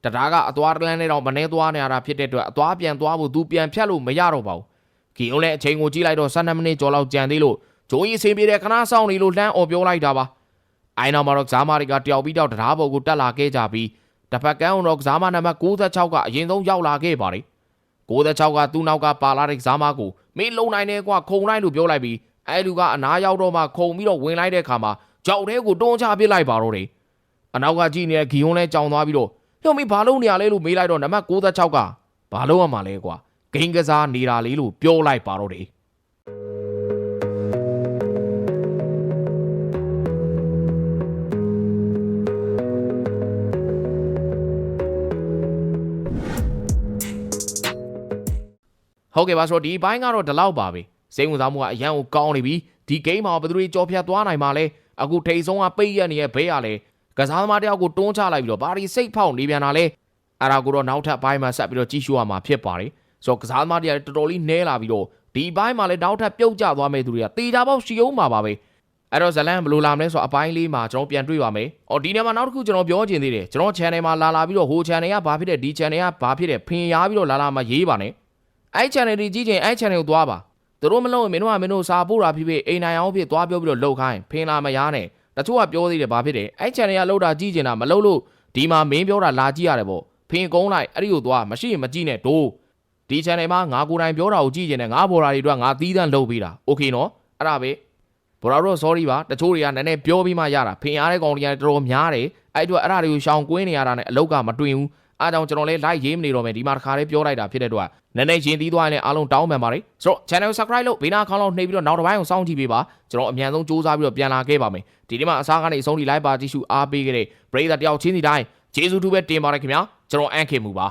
တရားကအသွားတလန်းနဲ့တော့မနှဲသွားနေရတာဖြစ်တဲ့အတွက်အသွားပြန်သွားဖို့သူပြန်ဖြတ်လို့မရတော့ပါဘူးဂီယုံလည်းအချိန်ကိုကြည့်လိုက်တော့12မိနစ်ကျော်လောက်ကြံသေးလို့ဂျိုအင်းအဆင်ပြေတဲ့ခဏဆောင်နေလို့လှမ်းអော်ပြောလိုက်တာပါအိုင်နောက်မှာတော့ကစားမတွေကတယောက်ပြီးတယောက်တရားပေါ်ကိုတက်လာခဲ့ကြပြီးတစ်ဖက်ကန်းတော့ကစားမနံပါတ်96ကအရင်ဆုံးရောက်လာခဲ့ပါတယ်96ကသူ့နောက်ကပါလာတဲ့ကစားမကိုမင်းလုံနိုင်တယ်ကွာခုံလိုက်လို့ပြောလိုက်ပြီးအဲလူကအနားရောက်တော့မှခုံပြီးတော့ဝင်လိုက်တဲ့ခါမှာကြောက်တဲ့ကိုတွန်းချပစ်လိုက်ပါတော့တယ်အနောက်ကကြည့်နေတဲ့ဂီယွန်လဲကြောင်သွားပြီးတော့ ဟိုမင်းဘာလုပ်နေရလဲလို့မေးလိုက်တော့နံပါတ်96ကဘာလုပ်ရမှာလဲကွာဂိမ်းကစားနေတာလေးလို့ပြောလိုက်ပါတော့တယ်ဟုတ်ကဲ့ပါဆိုတော့ဒီဘိုင်းကတော့ဒီလောက်ပါပဲစိတ်ဝင်စားမှုကအရန်ကိုကောင်းနေပြီဒီဂိမ်းမှာဘယ်သူတွေကြော်ဖြတ်သွားနိုင်မှာလဲအခုထိတ်ဆုံးကပိတ်ရက်နေတဲ့ဘေးရလဲ ကစားသမားတယောက်ကိုတွန်းချလိုက်ပြီးတော့ဘာဒီစိတ်ဖောက်နေပြန်တာလဲအဲ့ဒါကိုတော့နောက်ထပ်ဘိုင်းမှာဆက်ပြီးတော့ကြီးရှုရမှာဖြစ်ပါတယ်ဆိုတော့ကစားသမားတွေကတော်တော်လေးနဲလာပြီးတော့ဒီဘိုင်းမှာလည်းနောက်ထပ်ပြုတ်ကျသွားမဲ့သူတွေကတေချာပေါက်ရှိအောင်ပါပါပဲအဲ့တော့ဇလန်ဘယ်လိုလာမလဲဆိုတော့အပိုင်းလေးမှာကျွန်တော်ပြန်တွေ့ပါမယ်။အော်ဒီနေ့မှာနောက်တစ်ခုကျွန်တော်ပြောချင်သေးတယ်ကျွန်တော် channel မှာလာလာပြီးတော့ဟို channel ကဘာဖြစ်တယ်ဒီ channel ကဘာဖြစ်တယ်ဖင်ရားပြီးတော့လာလာမှာရေးပါနဲ့။အဲ့ channel တွေကြီးချင်းအဲ့ channel ကိုသွားပါသူတို့မလုပ်ရင်မင်းတို့ကမင်းတို့စာပို့တာဖြစ်ဖြစ်အိမ်နိုင်အောင်ဖြစ်သွားပြောပြီးတော့လှုပ်ခိုင်းဖင်လာမရနဲ့ တချို့ကပြောသေးတယ်ဘာဖြစ်တယ်အဲ့ channel ကလှုပ်တာကြီးချင်တာမလှုပ်လို့ဒီမှာမင်းပြောတာလာကြည့်ရတယ်ပေါ့ဖင်ကုန်းလိုက်အဲ့ဒီကိုသွားမရှိရင်မကြည့်နဲ့ဒိုးဒီ channel မှာငါကိုယ်တိုင်ပြောတာကိုကြည့်ချင်တယ်ငါဘော်ဒါတွေအတွက်ငါသီးသန့်လှုပ်ပေးတာโอเคနော်အဲ့ဒါပဲဘော်ဒါတို့ sorry ပါတချို့တွေကနည်းနည်းပြောပြီးမှရတာဖင်အားတဲ့ကောင်တွေကတော်တော်များတယ်အဲ့အတွက်အဲ့ဒါတွေကိုရှောင်ကွင်းနေရတာနဲ့အလောက်ကမတွင်ဘူး အားကြောင့်ကျွန်တော်လည်း like ရေးမနေတော့မယ်ဒီမှာတစ်ခါလေးပြောလိုက်တာဖြစ်တဲ့အတွက်နည်းနည်းရင်သီးသွားရင်လည်းအားလုံးတောင်းပန်ပါတယ်ဆိုတော့ channel subscribe လုပ်ဘေးနားခေါင်းလောက်နှိပ်ပြီးတော့နောက်တစ်ပိုင်းကိုစောင့်ကြည့်ပေးပါကျွန်တော်အမြန်ဆုံးစူးစမ်းပြီးတော့ပြန်လာခဲ့ပါမယ်ဒီနေ့မှာအစားကနေအဆုံးထိ live ပါကြည့်ရှုအားပေးခဲ့တဲ့ပရိသတ်တယောက်ချင်းစီတိုင်းကျေးဇူးတူပဲတင်ပါတယ်ခင်ဗျာကျွန်တော်အန်ခင်မူပါ